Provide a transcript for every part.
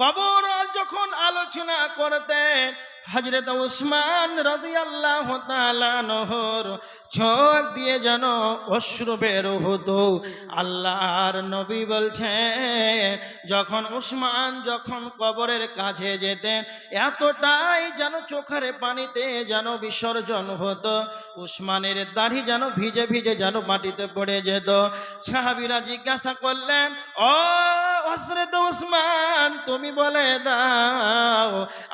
কবর যখন আলোচনা করতেন হজরত উসমান রাদিয়াল্লাহু তাআলা নহর চোখ দিয়ে যেন অশ্রু বের হতো। আল্লাহর নবী বলছেন, যখন উসমান যখন কবরের কাছে যেতেন, এতটাই যেন চোখের পানিতে যেন বিসর্জন হতো। উসমানের দাড়ি যেন ভিজে ভিজে যেন মাটিতে পড়ে যেত। সাহাবিরা জিজ্ঞাসা করলেন, ও হসরত উসমান তুমি বলে দাও,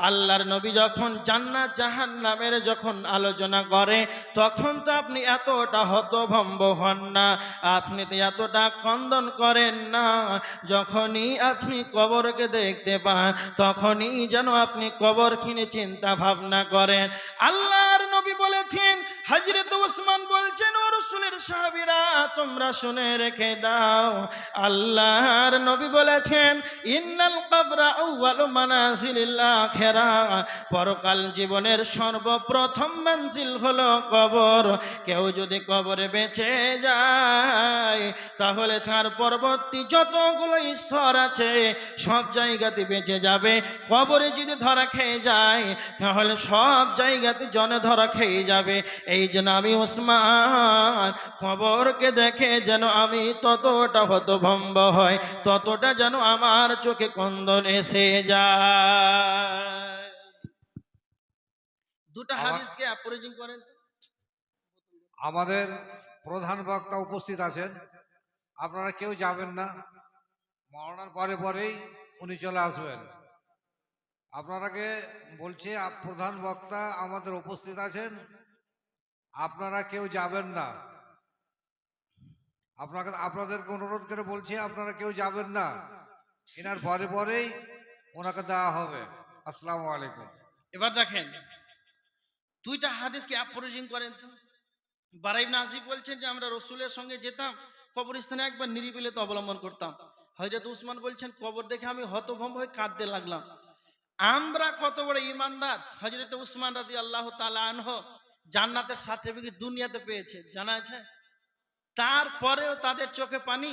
আল্লাহর নবী যখন জান্নাত জাহান নামের যখন আলোচনা করে, তখন তো আপনি এতটা হতভম্ব হন না, আপনি তো এতটা কন্দন করেন না, যখনই আপনি কবরকে দেখতে পান, তখনই যেন আপনি কবর কিনে চিন্তা ভাবনা করেন। আল্লাহর নবী বলেছেন হজরত উসমান বলছেন, ও রসুলের সাহাবিরা, তোমরা শুনে রেখে দাও। আল্লাহর নবী বলেছেন, ইন্নাল কবরা আউয়ালু মানাজিলিল আখিরা। পরকাল জীবনের সর্বপ্রথম মঞ্জিল হলো কবর। কেউ যদি কবরে বেঁচে যায়, তাহলে তার পরবর্তী যতগুলো স্তর আছে, সব জায়গাতে বেঁচে যাবে। কবরে যদি ধরা খেয়ে যায়, তাহলে সব জায়গাতে জনে ধরা খেয়ে যাবে। এই জন্য আমি ওসমান কবরকে দেখে যেন আমি ততটা হতভম্ব হয় ততটা যেন আমার চোখে কন্দন এসে যায়। দুটা হাদিসকে করেন আমাদের প্রধান বক্তা উপস্থিত আছেন। আপনারা কেউ যাবেন না। মরণার পরে পরেই উনি চলে আসবেন। আপনারাকে বলছে প্রধান বক্তা আমাদের উপস্থিত আছেন। আপনারা কেউ যাবেন না। আপনাকে, আপনাদেরকে অনুরোধ করে বলছি, আপনারা কেউ যাবেন না। এনার পরে পরেই ওনাকে দেওয়া হবে। আসসালামু আলাইকুম। এবার দেখেন, দুইটা হাদিসকে অপরিজিং করেন তো? বারাইব নাজিব বলছেন যে, আমরা রসুলের সঙ্গে যেতাম, কবরস্থানে একবার নিরিবিলে তো অবলম্বন করতাম। হজরত উসমান বলছেন, কবর দেখে আমি হতভম্ব হয়ে কাঁদতে লাগলাম। আমরা কত বড় ইমানদার। হজরত উসমান রাজি আল্লাহ আনহ জান্নাতের সার্টিফিকেট দুনিয়াতে পেয়েছে, জানা আছে? তারপরেও তাদের চোখে পানি।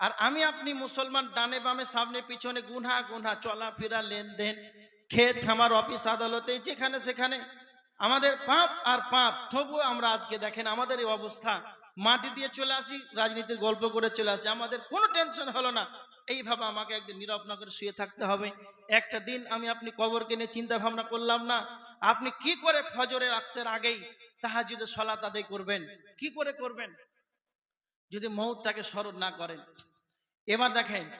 আর আমি আপনি মুসলমান ডানে বামে সামনে পিছনে গুনহা গুনহা, চলাফেরা, লেনদেন ক্ষেত খামার, অফিস, আদালতে, যেখানে সেখানে। আমাদের পাপ আর পাপ, তবুও আমরা আজকে দেখেন আমাদের এই অবস্থা। মাটি দিয়ে চলে আসি, রাজনীতির গল্প করে চলে আসি। আমাদের কোনো টেনশন হলো না। এইভাবে আমাকে একদিন নীরব না করে শুয়ে থাকতে হবে। একটা দিন আমি আপনি কবরকে নিয়ে চিন্তা ভাবনা করলাম না। আপনি কি করে ফজরে রাখতে আগেই তাহাজুদে সলাত আদায় করবেন? কি করে করবেন? যদি মৌতটাকে স্মরণ না করেন। এবার দেখেন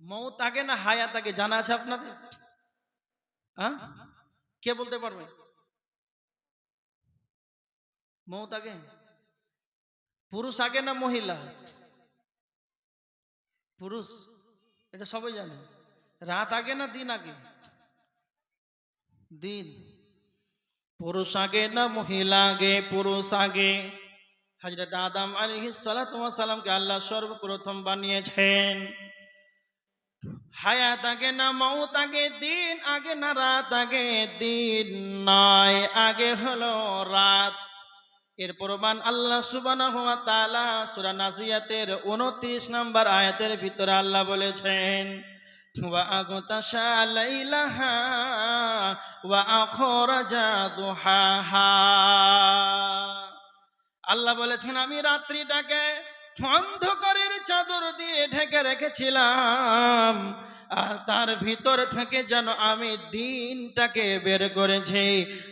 মৌত আগে না হায়াত আগে জানা আছে আপনাদের? হ্যাঁ? কে বলতে পারবে? মৌত আগে? পুরুষ আগে না মহিলা? পুরুষ, এটা সবাই জানে। রাত আগে না দিন আগে? দিন। পুরুষ আগে না মহিলা আগে? পুরুষ আগে। হজরত আদম আলী সালামকে আল্লাহ সর্বপ্রথম বানিয়েছেন। হায়াত আগে না মৌত আগে? দিন আগে না রাত আগে? দিন নয়, আগে হলো রাত। এর প্রমাণ আল্লাহ সুবহানাহু ওয়া তালা সূরা নাজিয়াতের 29 নম্বর আয়াতের ভিতরে আল্লাহ বলেছেন আল্লাহ বলেছেন, আমি রাত্রিটাকে অন্ধকারের চাদর দিয়ে ঢেকে রেখেছিলাম। আর তার ভিতর থেকে যেন আমি দিনটাকে বের করেছি।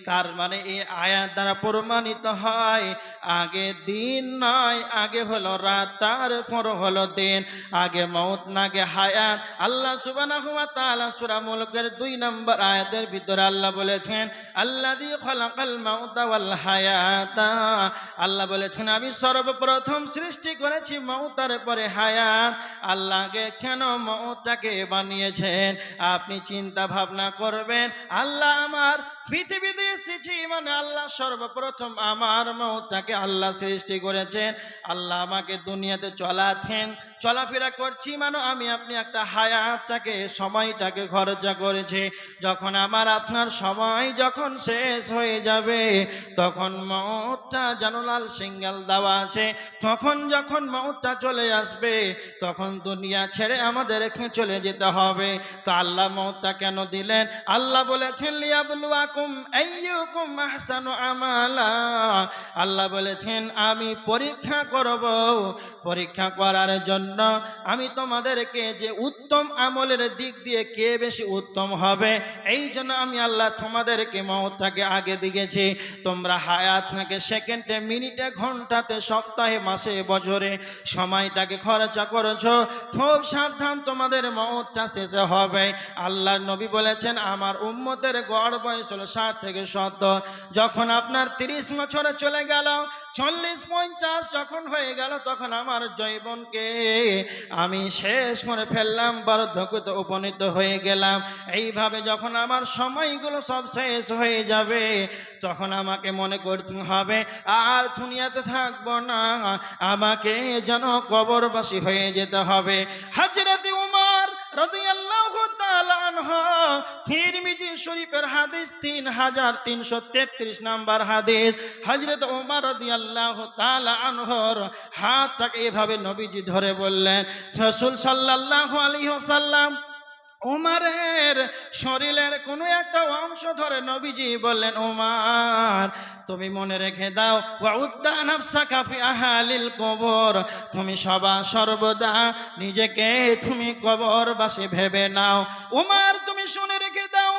তার মানে এই আয়াত দ্বারা প্রমাণিত হয়, আগে দিন নয় আগে হলো রাত, তারপর হলো দিন। আগে মৌত নাগে হায়াত। আল্লাহ সুবানা ওয়া তাআলা সূরা মুলকের দুই নম্বর আয়াতের ভিতরে আল্লাহ বলেছেন, আল্লাযী খালাকাল মাউতা ওয়াল হায়াতা। আল্লাহ বলেছেন, আমি সর্বপ্রথম সৃষ্টি করেছি মৌতার পরে হায়াত। আল্লাহকে কেন মৌতাকে বানিয়েছেন। আপনি চিন্তা ভাবনা করবেন, আল্লাহ আমার পৃথিবীতে এসেছি মানে আল্লাহ সর্বপ্রথম আমার মৌতাকে আল্লাহ সৃষ্টি করেছেন। আল্লাহ আমাকে দুনিয়াতে চলাচ্ছেন, চলাফেরা করছি মানে আমি আপনি একটা হায়াতটাকে, সময়টাকে খরচা করেছি। যখন আমার আপনার সময় যখন শেষ হয়ে যাবে, তখন মৌতটা জানুলাল সিঙ্গেল দেওয়া আছে। তখন যখন মৌতটা চলে আসবে, তখন দুনিয়া ছেড়ে আমাদের চলে যেতে হবে তো আল্লাহ মৌতটা কেন দিলেন? আল্লাহ বলেছেন আল্লাহ বলেছেন, আমি পরীক্ষা করব। পরীক্ষা করার জন্য আমি তোমাদেরকে যে উত্তম আমলের দিক দিয়ে কে বেশি উত্তম হবে, এই জন্য আমি আল্লাহ তোমাদেরকে মৌতটাকে আগে দিয়েছি। তোমরা হায়াত নাকি সেকেন্ডে, মিনিটে, ঘন্টাতে, সপ্তাহে, মাসে, বছরে সময়টাকে খরচা করেছ। খুব সাবধান তোমাদের মৌতটা শেষে হবে। আল্লাহর নবী বলেছেন, আমার উম্মতের গড় বয়স হলো ষাট থেকে সত্তর। যখন আপনার তিরিশ বছরে চলে গেল, চল্লিশ, পঞ্চাশ যখন হয়ে গেল, তখন আমার জৈবনকে আমি শেষ করে ফেললাম বার্ধক্যতে উপনীত হয়ে গেলাম। এইভাবে যখন আমার সময়গুলো সব শেষ হয়ে যাবে, তখন আমাকে মনে করতে হবে, আর দুনিয়াতে থাকব না। আমাকে যেন কবরবাসী হয়ে যেতে হবে। হাজরতি রাদিয়াল্লাহু তাআলা আনহু, তিরমিজি শরীফের হাদিস তিন হাজার তিনশো তেত্রিশ নাম্বার হাদিস। হজরত উমর রাদিয়াল্লাহু তাআলা আনহর হাতটাকে এভাবে নবীজি ধরে বললেন, রসুল সাল্লাল্লাহু আলাইহি ওয়াসাল্লাম উমারের শরীরের কোনো একটা অংশ ধরে নবীজি বললেন, উমার, তুমি মনে রেখে দাও আহালিল কবর, তুমি সবা সর্বদা নিজেকে তুমি কবরবাসী ভেবে নাও। উমার, তুমি শুনে রেখে দাও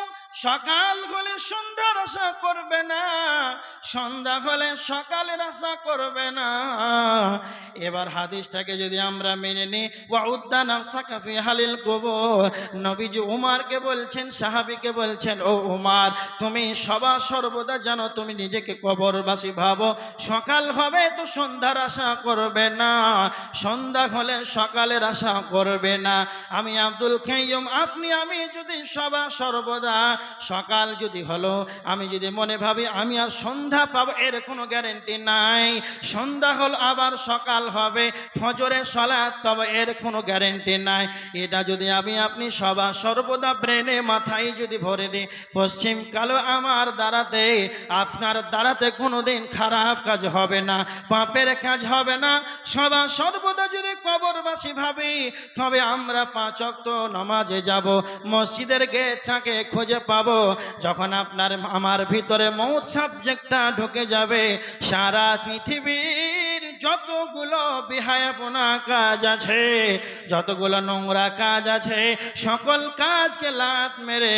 সকাল হলে সন্ধ্যার আশা করবে না, সন্ধ্যা হলে সকালের আশা করবে না। এবার হাদিসটাকে যদি আমরা মেনে নিই ওয়া উদ্দান আফসাকা ফি হালিল কবর, নবীজি উমারকে বলছেন, সাহাবিকে বলছেন, ও উমার, তুমি সবা সর্বদা জানো, তুমি নিজেকে কবরবাসী ভাবো। সকাল হবে তো সন্ধ্যার আশা করবে না, সন্ধ্যা হলে সকালের আশা করবে না। আমি আব্দুল খাইয়ুম আপনি, আমি যদি সবা সর্বদা সকাল যদি হলো, আমি যদি মনে ভাবি আমি আর সন্ধ্যা পাবো, এর কোনো গ্যারেন্টি নাই। সন্ধ্যা হল, আবার সকাল হবে, ফজরের সলাৎ পাবো, এর কোনো গ্যারেন্টি নাই। এটা যদি আমি আপনি সবা সর্বদা ব্রেনে মাথায় যদি ভরে দিই, পশ্চিম কালো আমার দ্বারাতে, আপনার দ্বারাতে কোনোদিন খারাপ কাজ হবে না, পাপের কাজ হবে না। সবা সর্বদা যদি কবরবাসী ভাবি, তবে আমরা পাঁচ অক্ত নমাজে যাব, মসজিদের গেটটাকে খুঁজে পাবো। যখন আপনার, আমার ভিতরে মৌত সাবজেক্টটা ঢুকে যাবে, সারা পৃথিবীর যতগুলো বিহায়াপনা কাজ আছে, যতগুলো নোংরা কাজ আছে, সকল কাজকে লাত মেরে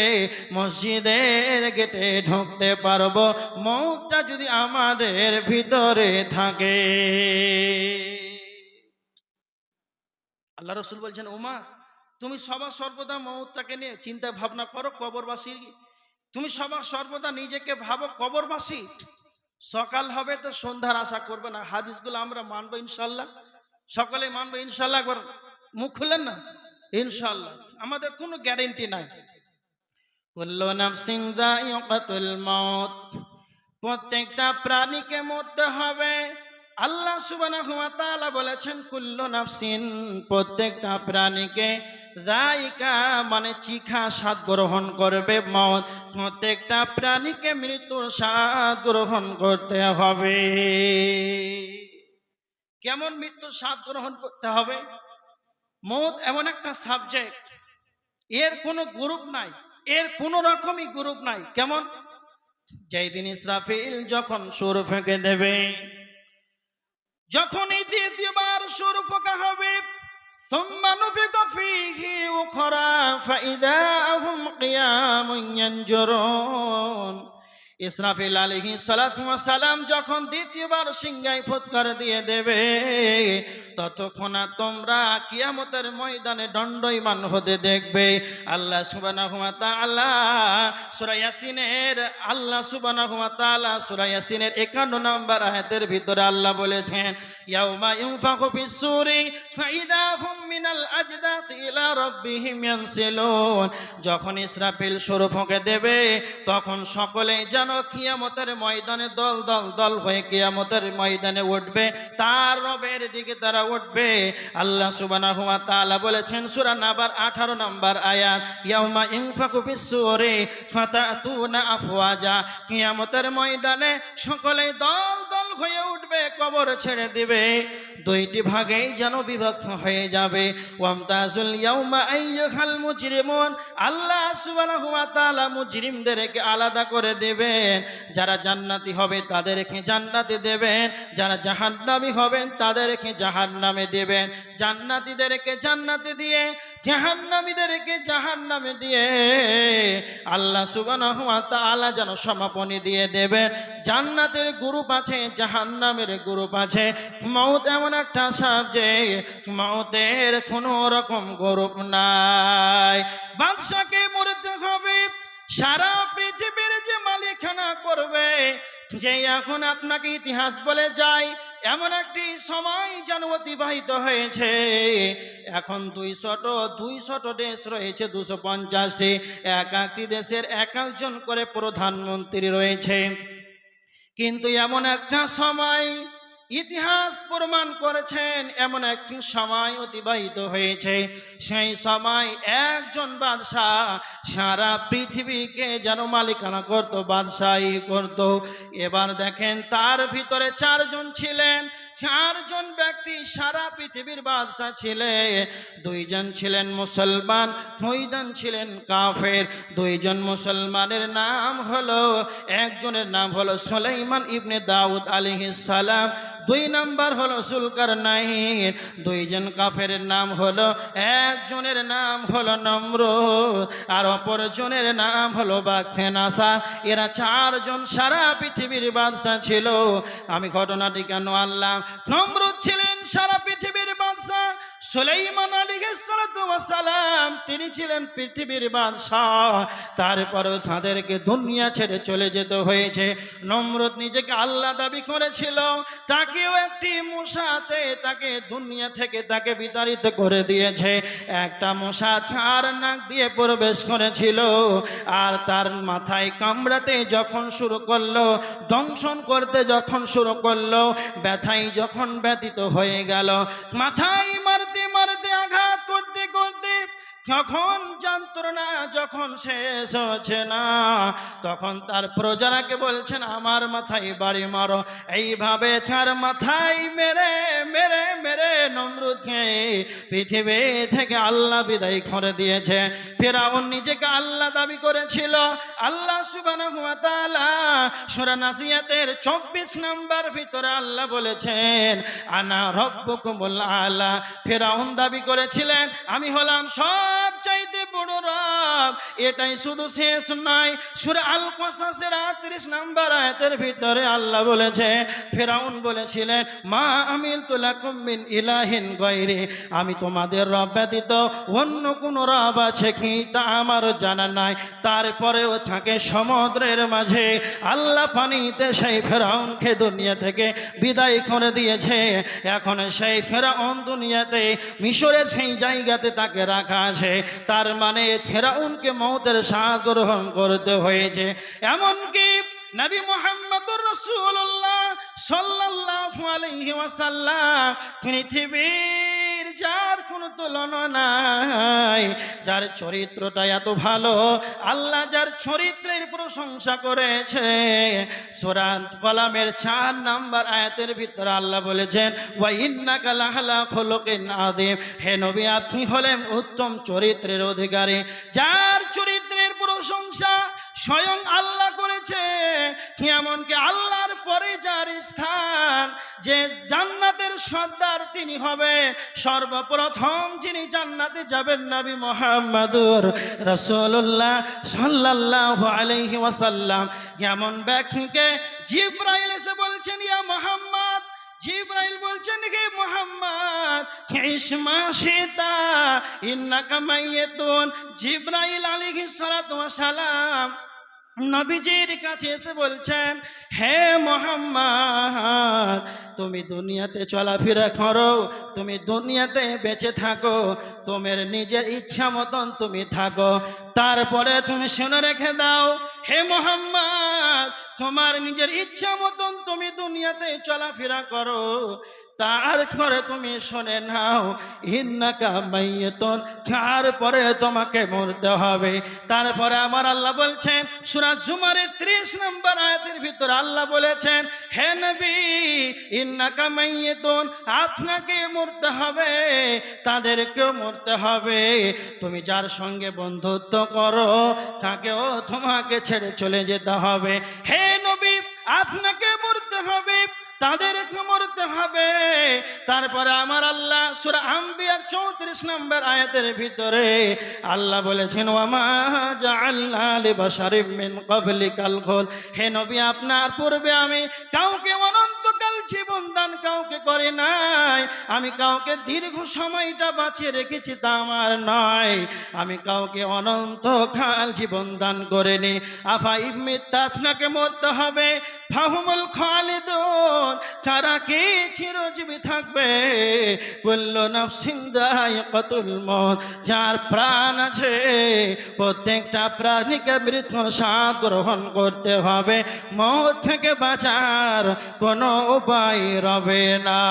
মসজিদের গেটে ঢুকতে পারব। মৌতটা যদি আমাদের ভিতরে থাকে। আল্লাহ রসুল বলছেন, উমা তুমি সবার সর্বদা মৌতটাকে নিয়ে চিন্তা ভাবনা করো, কবরবাসী। তুমি সবার সর্বদা নিজেকে ভাবো কবরবাসী। সকাল হবে তো সন্ধ্যার আশা করবে না। হাদিসগুলো আমরা মানবো ইনশাল্লাহ। সকলে মানবো ইনশাল্লাহ একবার মুখ খুলেন না? ইনশাল্লাহ। আমাদের কোনো গ্যারেন্টি নাই। প্রত্যেকটা প্রাণীকে মরতে হবে। আল্লাহ সুবহানাহু ওয়া তাআলা বলেছেন, কুল্লু নাফসিন, প্রত্যেকটা প্রাণীকে যায়িকা মানে চিখা স্বাদ গ্রহণ করবে মত প্রত্যেকটা প্রাণীকে মৃত্যুর স্বাদ গ্রহণ করতে হবে। কেমন মৃত্যুর স্বাদ গ্রহণ করতে হবে? মত এমন একটা সাবজেক্ট, এর কোনো গ্রুপ নাই, এর কোনো রকমই গ্রুপ নাই, কেমন? যেই দিন ইসরাফিল যখন সুর ফেঁকে দেবে যখন এই দ্বিতীয়বার সুর ফোঁকা হবে ثم نفق فيه أخرى فإذا هم قيام ينجرون ইসরাফিল আলহি সালাম যখন দ্বিতীয়বার সিংহায় ফুৎকার দিয়ে দেবে, ততক্ষণ তোমরা কিয়ামতের ময়দানে দণ্ডইমান হতে দেখবে। আল্লাহ সুবানাহু ওয়া তাআলা সূরা ইয়াসিনের, আল্লাহ সুবানাহু ওয়া তাআলা সূরা ইয়াসিনের 51 নম্বর আয়াতের ভিতরে আল্লাহ বলেছেন, ইয়াউমা ইউনফাখু ফিস-সূরি ফাইদা হুম মিনাল ইলা রাব্বিহিম ইয়ানসিলুন। যখন ইসরাফিল সুর দেবে, তখন সকলেই যেন কিয়ামতের ময়দানে দল দল দল হয়ে কিয়ামতের ময়দানে উঠবে, তার রবের দিকে তারা উঠবে। আল্লাহ সুবহানাহু ওয়া তাআলা বলেছেন, সূরা নাবার 18 নম্বর আয়াত আফওয়াজা। কিয়ামতের ময়দানে সকলে দল দল হয়ে উঠবে, কবর ছেড়ে দিবে। দুইটি ভাগেই যেন বিভক্ত হয়ে যাবে। ওয়ামতাজুল ইয়াউমা আল্লাহ সুবহানাহু ওয়া তাআলা মুজরিমদেরকে আলাদা করে দেবেন, যারা জান্নাতি হবে তাদেরকে জান্নাতে দেবেন, যারা জাহান্নামী হবেন তাদেরকে জাহান্নামে দেবেন। জান্নাতীদেরকে জান্নাতে দিয়ে, জাহান্নামীদেরকে জাহান্নামে দিয়ে আল্লাহ ওয়া তাআলা যেন সমাপনী দিয়ে দেবেন। জান্নাতের গ্রুপ আছে, জাহান্নামের গ্রুপ আছে। মৌত এমন একটা সাবজেক্ট মৌতের কোনো রকম গ্রুপ নাই। বাদশাকে মরতে হবে সারা পৃথিবীর যে মালিকানা করবে, যে এখন আপনাকে ইতিহাস বলে যায়, এমন একটি সময় যেন অতিবাহিত হয়েছে। এখন দুই শত দুই শত দেশ রয়েছে, দুশো পঞ্চাশটি। এক একটি দেশের এক একজন করে প্রধানমন্ত্রী রয়েছে। কিন্তু এমন একটা সময় ইতিহাস প্রমাণ করেছেন, এমন একটি সময় অতিবাহিত হয়েছে। সেই সময় একজন বাদশাহ সারা পৃথিবীকে যেন মালিকানা করত, বাদশাহী করত। এবার দেখেন তার ভিতরে চারজন ছিলেন, চারজন ব্যক্তি সারা পৃথিবীর বাদশাহ ছিলেন। দুইজন ছিলেন মুসলমান, দুইজন ছিলেন কাফের। দুইজন মুসলমানের নাম হলো, একজনের নাম হলো সুলাইমান ইবনে দাউদ আলাইহিস সালাম। দুই নাম্বার হলো সুলকার নাইন দুইজন কাফের নাম হলো, একজনের নাম হলো নম্র আর অপরজনের নাম হলো বাখেনাসা এরা চারজন সারা পৃথিবীর বাদশা ছিল। আমি ঘটনাটি কেন আনলাম। নম্র ছিলেন সারা পৃথিবীর বাদশাহ। সুলাইমান সালাম, তিনি ছিলেন পৃথিবীর বাদশাহ। তারপরেও তাদেরকে দুনিয়া ছেড়ে চলে যেতে হয়েছে। নমরুদ নিজেকে আল্লাহ দাবি করেছিল। তাকেও একটি মশাতে তাকে দুনিয়া থেকে তাকে বিতাড়িত করে দিয়েছে। একটা মশা তার নাক দিয়ে প্রবেশ করেছিল আর তার মাথায় কামড়াতে যখন শুরু করল, দংশন করতে যখন শুরু করল ব্যথায় যখন ব্যতীত হয়ে গেল। মাথায় মারতে যখন যন্ত্রণা যখন শেষ হচ্ছে না, তখন তার প্রজারাকে বলছেন, আমার মাথায় বাড়ি মারো। এইভাবে তার মাথায় মেরে মেরে মেরে নমরুদকে পৃথিবী থেকে আল্লাহ বিদায় করে দিয়েছে। ফেরাউন নিজেকে আল্লাহ দাবি করেছিল। আল্লাহ সুবহানাহু ওয়া তাআলা সূরা নাসিয়াতের 24 নাম্বার ভিতরে আল্লাহ বলেছেন, আনা রব্বুকুমুল আলা। ফেরাউন দাবি করেছিলেন, আমি হলাম সব চাইতে বড় রব। এটাই শুধু শেষ সূরা আল কসাসের 38 নাম্বার ভিতরে আল্লাহ বলেছে, ফেরাউন বলেছিলেন, মা আমিল তুলাকুম মিন ইলাহিন গায়রি। আমি তোমাদের রব ব্যতীত অন্য কোন রব আছে কি তা আমার জানা নাই। তারপরেও থাকে সমুদ্রের মাঝে, আল্লাহ পানিতে সেই ফেরাউনকে দুনিয়া থেকে বিদায় করে দিয়েছে। এখন সেই ফেরাউন দুনিয়াতে মিশরের সেই জায়গাতে তাকে রাখা আছে। তার মানে ফেরাউনকে মৌতের স্বাদ গ্রহণ করতে হয়েছে। এমনকি নবী মোহাম্মদুর রসুল্লাহ সাল্লাহ আলহিম ওয়াসাল্লাম পৃথিবীর কোনো তুলনা নাই। যার চরিত্রটা এত ভালো, আল্লাহ যার চরিত্রের প্রশংসা করেছে। সূরা কলামের চার নাম্বার আয়াতের ভিতরে আল্লাহ বলেছেন, ওয়া ইন্নাকা লাহালা খুলুকিন আযীম। হে নবী, আপনি হলেন উত্তম চরিত্রের অধিকারী। যার চরিত্রের প্রশংসা স্বয়ং আল্লাহ করেছে। এমনকি আল্লাহর পরে যার স্থান, যে জান্নাতের সর্দার তিনি হবে। সর্বপ্রথম যিনি জান্নাতে যাবেন নবী মোহাম্মদুর রসুল্লাহ সাল্লাল্লাহু আলাইহি ওয়াসাল্লাম। এমন ব্যক্তিকে জিব্রাইল এসে বলছেন, ইয়া মোহাম্মদ! জিব্রাইল বলছেন, হে মোহাম্মদ ইসমা সীতা ইন্নাকা মাইয়াতুন। জিব্রাইল আলাইহিস সালাতু সালাম নবীজির কাছে এসে বলছেন, হে মোহাম্মদ, তুমি দুনিয়াতে চলাফেরা করো, তুমি দুনিয়াতে বেঁচে থাকো, তোমার নিজের ইচ্ছা মতন তুমি থাকো। তারপরে তুমি শুনে রেখে দাও, হে মোহাম্মদ, তোমার নিজের ইচ্ছা মতন তুমি দুনিয়াতে চলাফেরা করো। তারপরে তুমি শোনে নাও, ইন্নাকা মাইয়াতুন তারপরে তোমাকে মরতে হবে। তারপরে আমার আল্লাহ বলছেন, সূরা জুমারের 30 নম্বর আয়াতের ভিতর আল্লাহ বলেছেন, হে নবী, ইন্নাকা মাইয়াতুন, আপনাকে মরতে হবে, তাদেরকেও মরতে হবে। তুমি যার সঙ্গে বন্ধুত্ব করো, তাকেও তোমাকে ছেড়ে চলে যেতে হবে। হে নবী, আপনাকে তাদেরকে মরতে হবে। তারপরে আমার আল্লাহ সুরা আম্বিয়ার চৌত্রিশ নম্বর আয়াতের ভিতরে আল্লাহ বলেছেন, ওয়ামা আল্লাহ ক্বাবলিকাল কাল হে নবী, আপনার পূর্বে আমি কাউকে অনন্তকাল জীবন দান কাউকে করে নাই। আমি কাউকে দীর্ঘ সময়টা বাঁচিয়ে রেখেছি তা আমার নয়। আমি কাউকে অনন্তকাল জীবন দান করিনি। আফা ইমিত্তা আপনাকে মরতে হবে। ফাহুমুল খালিদুন, তারা কি চিরজীবী থাকবে? বলল নফসিন্দাই কতুল মত যার প্রাণ আছে প্রত্যেকটা প্রাণীকে মৃত্যু স্বাদ গ্রহণ করতে হবে। মত থেকে বাঁচার কোনো উপায় রবে না।